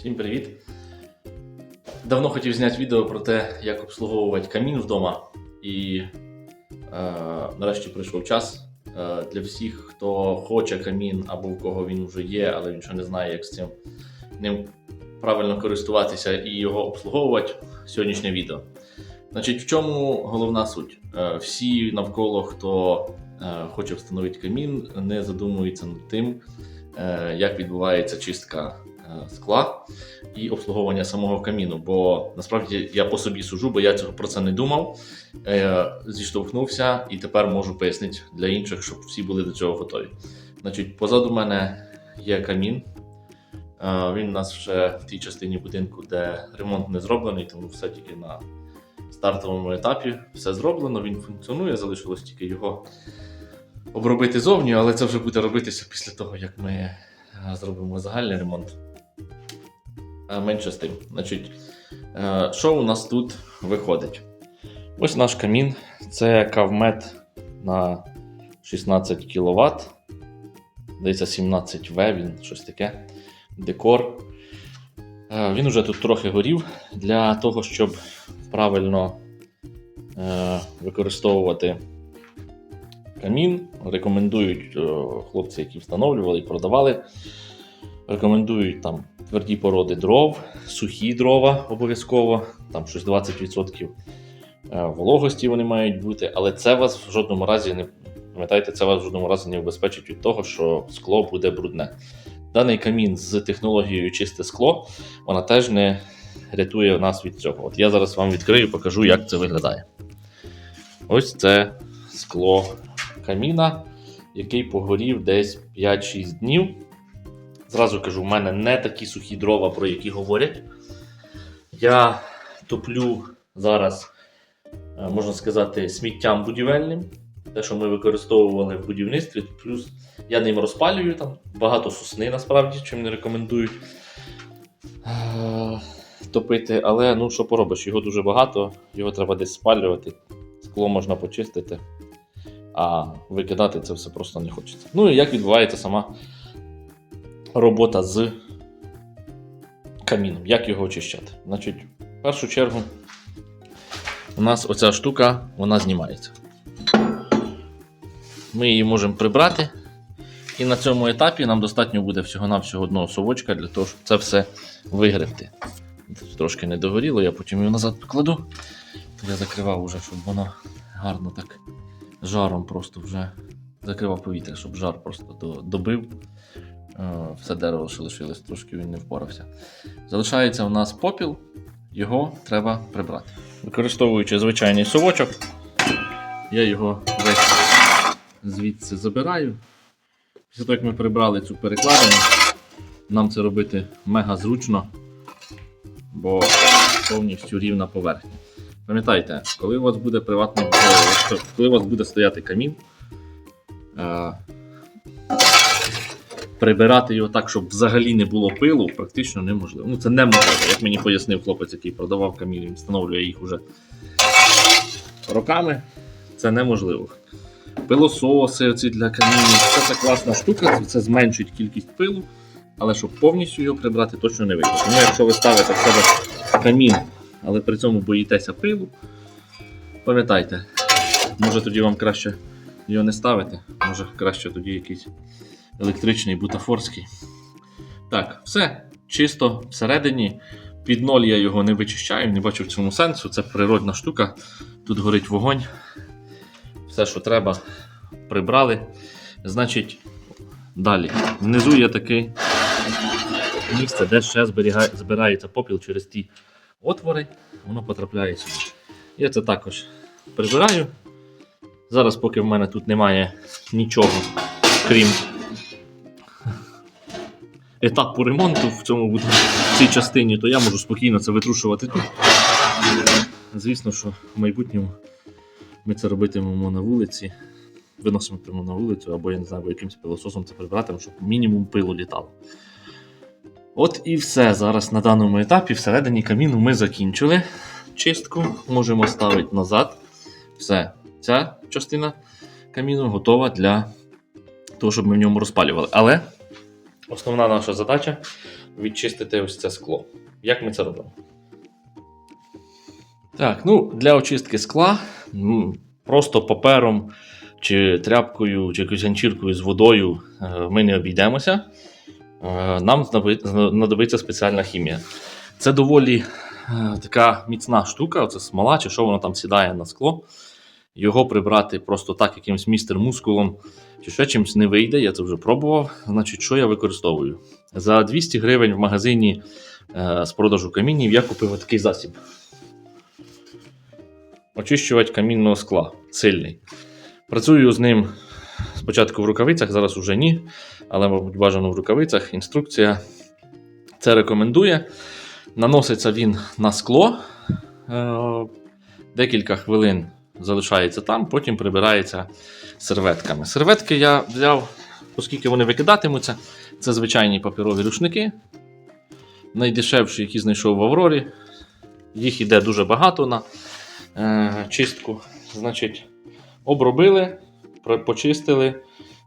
Всім привіт! Давно хотів зняти відео про те, як обслуговувати камін вдома. І е, нарешті прийшов час е, для всіх, хто хоче камін або в кого він вже є, але він ще не знає, як з цим ним правильно користуватися і його обслуговувати. Сьогоднішнє відео. Значить, в чому головна суть? Е, всі навколо, хто е, хоче встановити камін, не задумуються над тим, як відбувається чистка е, скла і обслуговування самого каміну. Бо насправді я по собі сужу, бо я цього про це не думав. Е, Зіштовхнувся і тепер можу пояснити для інших, щоб всі були до цього готові. Значить, позаду мене є камін. Е, Він у нас вже в тій частині будинку, де ремонт не зроблений, тому все тільки на стартовому етапі. Все зроблено, він функціонує, залишилось тільки його обробити зовні, але це вже буде робитися після того, як ми е, зробимо загальний ремонт. Е, Менше з тим. Значить, е, що у нас тут виходить? Ось наш камін. Це кавмет на 16 кВт. Здається, 17В, він щось таке. Декор. Він уже тут трохи горів для того, щоб правильно використовувати камін. Рекомендують е, хлопці, які встановлювали і продавали. Рекомендують там тверді породи дров, сухі дрова обов'язково, там щось 20% е, вологості вони мають бути, але це вас в жодному разі не пам'ятайте, це вас в жодному разі не убезпечить від того, що скло буде брудне. Даний камін з технологією чисте скло, вона теж не рятує нас від цього. От я зараз вам відкрию покажу, як це виглядає. Ось це скло каміна, який погорів десь 5-6 днів. Зразу кажу, в мене не такі сухі дрова, про які говорять. Я топлю зараз, е, можна сказати, сміттям будівельним. Те, що ми використовували в будівництві, плюс я ним розпалюю там багато сосни, насправді, чим не рекомендують е, топити. Але ну що поробиш, його дуже багато, його треба десь спалювати, скло можна почистити, а викидати це все просто не хочеться. Ну і як відбувається сама робота з каміном, як його очищати. Значить, в першу чергу у нас оця штука вона знімається. Ми її можемо прибрати. І на цьому етапі нам достатньо буде всього-навсього одного совочка для того, щоб це все вигребти. Трошки не догоріло, я потім його назад покладу. Я закривав уже, щоб воно гарно так жаром просто вже закривав повітря, щоб жар просто добив. Е, Все дерево, що лишилось, трошки він не впорався. Залишається у нас попіл, його треба прибрати. Використовуючи звичайний совочок, я його весь звідси забираю. Після того, як ми прибрали цю перекладину, нам це робити мега зручно, бо повністю рівна поверхня. Пам'ятайте, коли у вас буде приватний е, коли у вас буде стояти камін, е, прибирати його так, щоб взагалі не було пилу, практично неможливо. Ну це неможливо. Як мені пояснив хлопець, який продавав камін, він встановлює їх уже роками. Це неможливо. Пилососи оці для камінів. Це, це класна штука, це зменшить кількість пилу, але щоб повністю його прибрати, точно не вийде. Тому якщо ви ставите в себе камін, але при цьому боїтеся пилу, пам'ятайте, може тоді вам краще його не ставити, може краще тоді якийсь електричний бутафорський. Так, все чисто всередині. Під ноль я його не вичищаю, не бачу в цьому сенсу. Це природна штука. Тут горить вогонь. Все, що треба, прибрали. Значить, далі. Внизу є таке місце, де ще збирається попіл через ті отвори, воно потрапляє сюди. Я це також прибираю. Зараз, поки в мене тут немає нічого, крім етапу ремонту в цьому в цій частині, то я можу спокійно це витрушувати тут. Звісно, що в майбутньому ми це робитимемо на вулиці, виноситимемо на вулицю, або я не знаю, або якимось пилососом це прибратимемо, щоб мінімум пилу літало. От і все. Зараз на даному етапі всередині каміну ми закінчили чистку, можемо ставити назад. Все, ця частина каміну готова для того, щоб ми в ньому розпалювали. Але основна наша задача відчистити ось це скло. Як ми це робимо? Так, ну для очистки скла м, просто папером чи тряпкою, чи якоюсь ганчіркою з водою е, ми не обійдемося. Е, Нам знадобиться спеціальна хімія. Це доволі е, така міцна штука, оце смола, чи що воно там сідає на скло. Його прибрати просто так, якимось містер мускулом чи ще чимось не вийде, я це вже пробував. Значить, що я використовую? За 200 гривень в магазині е, з продажу камінів я купив такий засіб. Очищувач камінного скла. Сильний. Працюю з ним спочатку в рукавицях, зараз уже ні, але, мабуть, бажано в рукавицях. Інструкція це рекомендує. Наноситься він на скло. е, Декілька хвилин залишається там, потім прибирається серветками. Серветки я взяв, оскільки вони викидатимуться, це звичайні паперові рушники. Найдешевші, які знайшов в Аврорі. Їх іде дуже багато на е, чистку. Значить, обробили, почистили,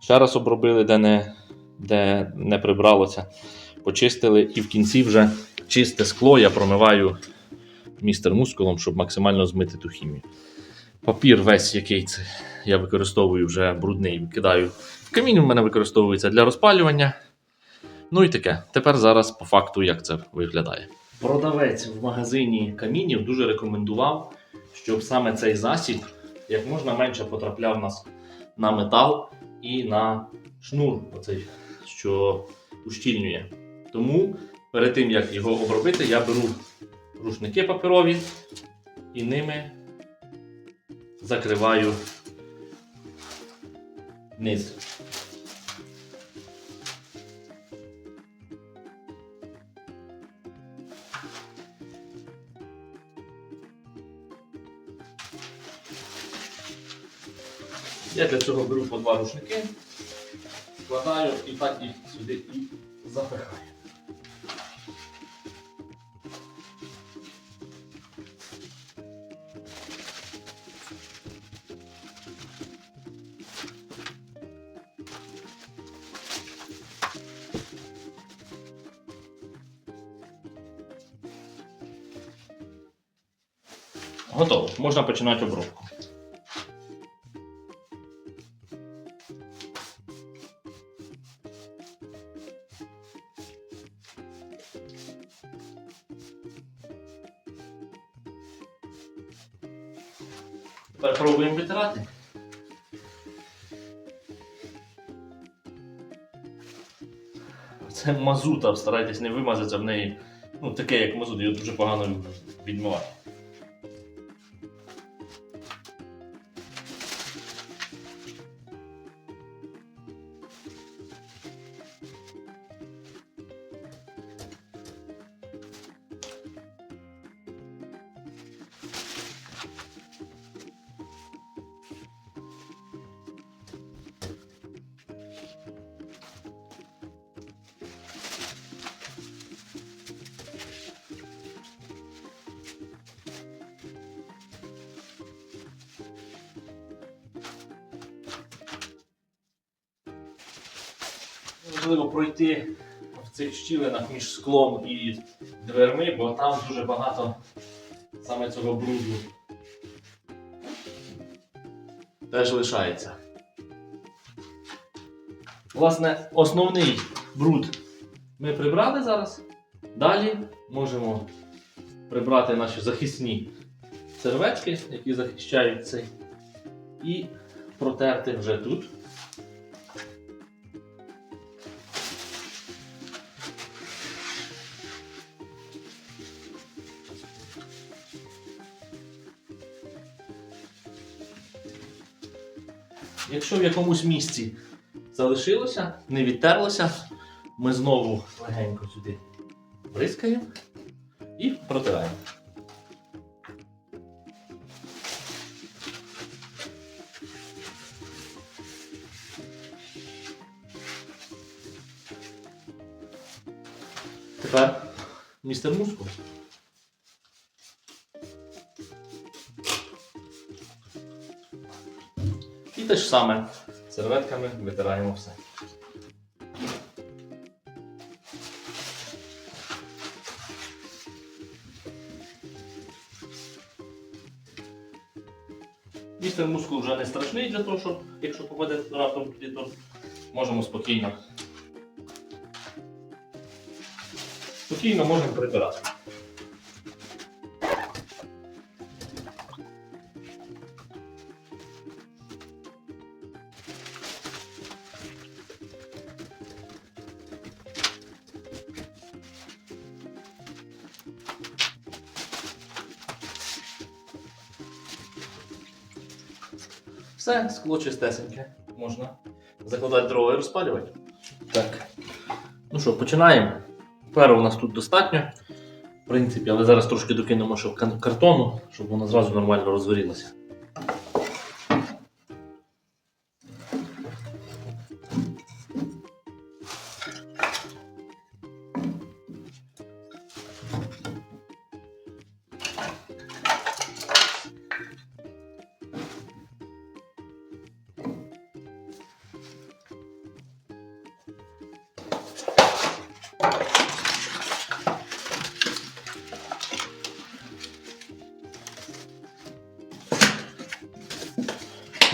ще раз обробили, де не, де не прибралося. Почистили і в кінці вже чисте скло я промиваю містер мускулом, щоб максимально змити ту хімію. Папір весь, який це я використовую вже брудний, викидаю в камінь. У мене використовується для розпалювання. Ну і таке. Тепер зараз по факту, як це виглядає. Продавець в магазині камінів дуже рекомендував, щоб саме цей засіб як можна менше потрапляв на, на метал і на шнур, оцей, що ущільнює. Тому перед тим як його обробити, я беру рушники паперові і ними закриваю низ. Я для цього беру по два рушники, складаю і так їх сюди і запихаю. Готово. Можна починати обробку. Тепер пробуємо витирати. Це мазута, старайтесь не вимазатися в неї. Ну, таке, як мазут, його дуже погано відмивати. Важливо пройти в цих щілинах між склом і дверми, бо там дуже багато саме цього бруду теж лишається. Власне, основний бруд ми прибрали зараз. Далі можемо прибрати наші захисні серветки, які захищають цей, і протерти вже тут. Якщо в якомусь місці залишилося, не відтерлося, ми знову легенько сюди бризкаємо і протираємо. Тепер містер мускул. ж саме серветками витираємо все. Дійсно, мускул вже не страшний для того, щоб якщо попаде раптом туди, то можемо спокійно. Спокійно можемо прибирати. Все, скло чистесеньке. Можна закладати дрова і розпалювати. Так. Ну що, починаємо. Перу у нас тут достатньо. В принципі, але зараз трошки докинемо ще картону, щоб воно зразу нормально розгорілося.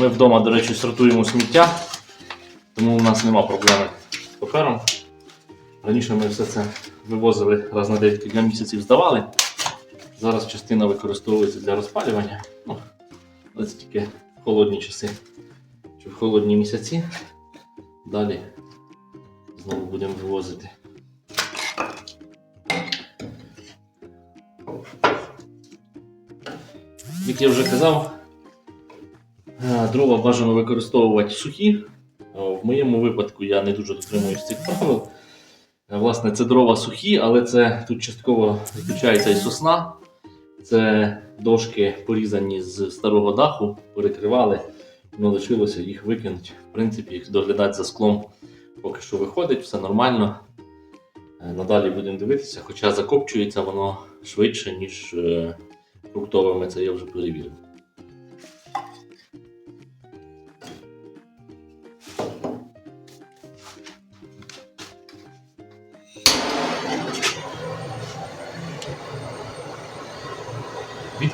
Ми вдома, до речі, сортуємо сміття, тому у нас нема проблеми з папером. Раніше ми все це вивозили раз на декілька місяців, здавали. Зараз частина використовується для розпалювання. Ну, але це тільки в холодні часи чи в холодні місяці. Далі знову будемо вивозити. Як я вже казав, Дрова бажано використовувати сухі. Е, В моєму випадку я не дуже дотримуюсь цих правил. Е, Власне, це дрова сухі, але це тут частково включається і сосна. Це дошки порізані з старого даху, перекривали, не лишилося їх викинути. В принципі, їх доглядати за склом поки що виходить, все нормально. Е, Надалі будемо дивитися, хоча закопчується воно швидше, ніж е, фруктовими, це я вже перевірив.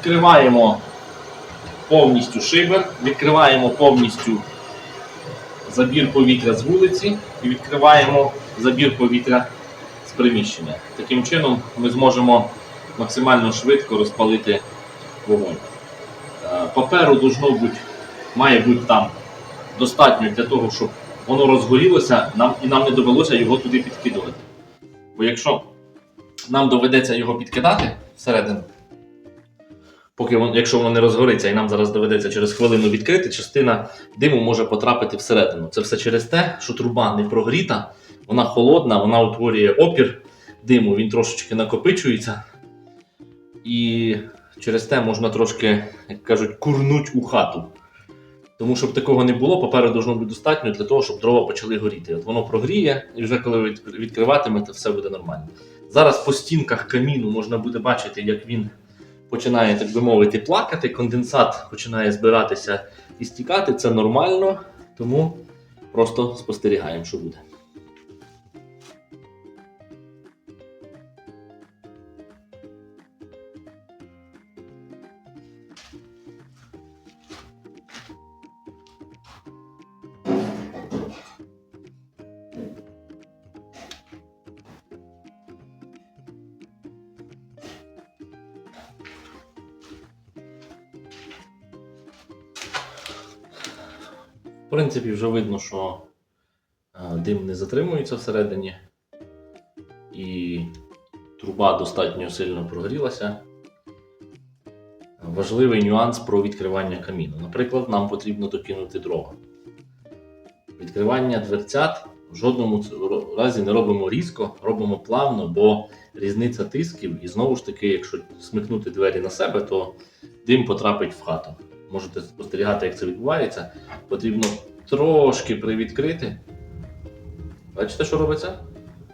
Відкриваємо повністю шибер, відкриваємо повністю забір повітря з вулиці і відкриваємо забір повітря з приміщення. Таким чином ми зможемо максимально швидко розпалити вогонь. Е, Паперу должно бути, має бути там достатньо для того, щоб воно розгорілося нам, і нам не довелося його туди підкидувати. Бо якщо нам доведеться його підкидати всередину, поки воно, якщо воно не розгориться, і нам зараз доведеться через хвилину відкрити, частина диму може потрапити всередину. Це все через те, що труба не прогріта, вона холодна, вона утворює опір диму, він трошечки накопичується. І через те можна трошки, як кажуть, курнуть у хату. Тому щоб такого не було, паперу должно бути достатньо для того, щоб дрова почали горіти. От воно прогріє, і вже коли відкриватимете, все буде нормально. Зараз по стінках каміну можна буде бачити, як він починає, так би мовити, плакати, конденсат починає збиратися і стікати. Це нормально, тому просто спостерігаємо, що буде. В принципі, вже видно, що е, дим не затримується всередині, і труба достатньо сильно прогрілася. Важливий нюанс про відкривання каміну. Наприклад, нам потрібно докинути дрова. Відкривання дверцят в жодному разі не робимо різко, робимо плавно, бо різниця тисків, і знову ж таки, якщо смикнути двері на себе, то дим потрапить в хату. Можете спостерігати, як це відбувається потрібно трошки привідкрити. Бачите, що робиться?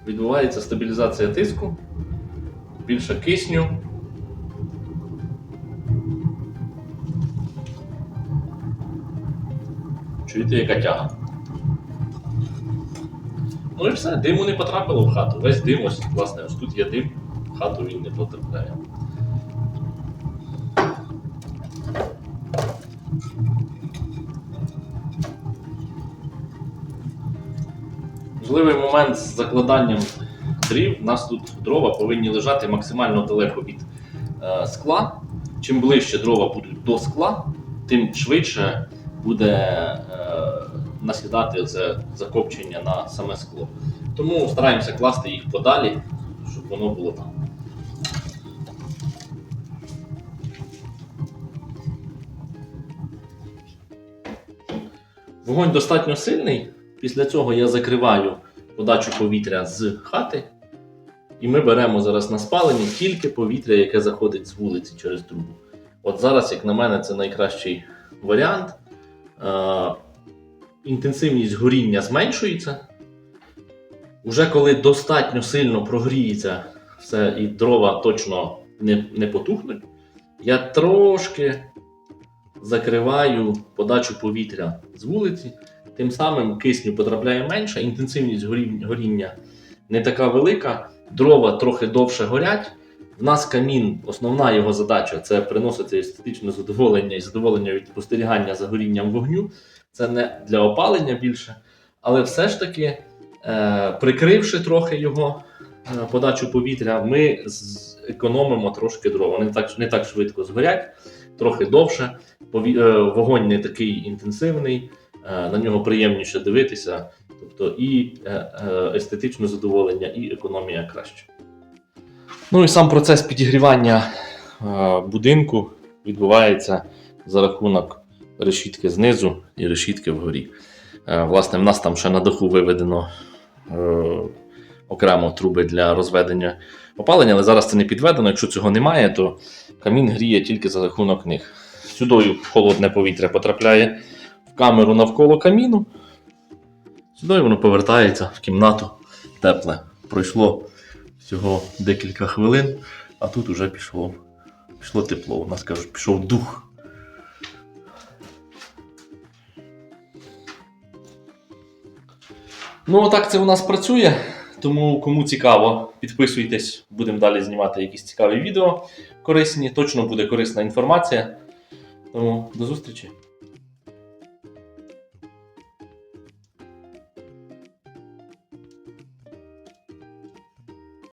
Відбувається стабілізація тиску, більше кисню. Чуєте, яка тяга? Ну і все, диму не потрапило в хату. Весь дим, ось, власне, ось тут є дим, в хату він не потрапляє. Важливий момент з закладанням дрів. У нас тут дрова повинні лежати максимально далеко від е, скла. Чим ближче дрова будуть до скла, тим швидше буде е, наслідати це закопчення на саме скло. Тому стараємося класти їх подалі, щоб воно було там. Вогонь достатньо сильний. Після цього я закриваю подачу повітря з хати. І ми беремо зараз на спалення тільки повітря, яке заходить з вулиці через трубу. От зараз, як на мене, це найкращий варіант. Е, інтенсивність горіння зменшується. Уже коли достатньо сильно прогріється все і дрова точно не, не потухнуть, я трошки закриваю подачу повітря з вулиці. Тим самим кисню потрапляє менше, інтенсивність горіння, не така велика, дрова трохи довше горять. В нас камін, основна його задача це приносити естетичне задоволення і задоволення від спостерігання за горінням вогню. Це не для опалення більше. Але все ж таки, е, прикривши трохи його е, подачу повітря, ми з- економимо трошки дров. Вони так, не так швидко згорять, трохи довше. Е, вогонь не такий інтенсивний, е, на нього приємніше дивитися. Тобто і е, естетичне задоволення, і економія краще. Ну і сам процес підігрівання будинку відбувається за рахунок решітки знизу і решітки вгорі. Власне, в нас там ще на даху виведено окремо труби для розведення опалення, але зараз це не підведено. Якщо цього немає, то камін гріє тільки за рахунок них. Сюди холодне повітря потрапляє в камеру навколо каміну. Сюди воно повертається в кімнату тепле. Пройшло всього декілька хвилин, а тут уже пішло, пішло тепло. У нас кажуть, пішов дух. Ну, отак це у нас працює. Тому кому цікаво, підписуйтесь, будемо далі знімати якісь цікаві відео корисні. Точно буде корисна інформація. Тому до зустрічі!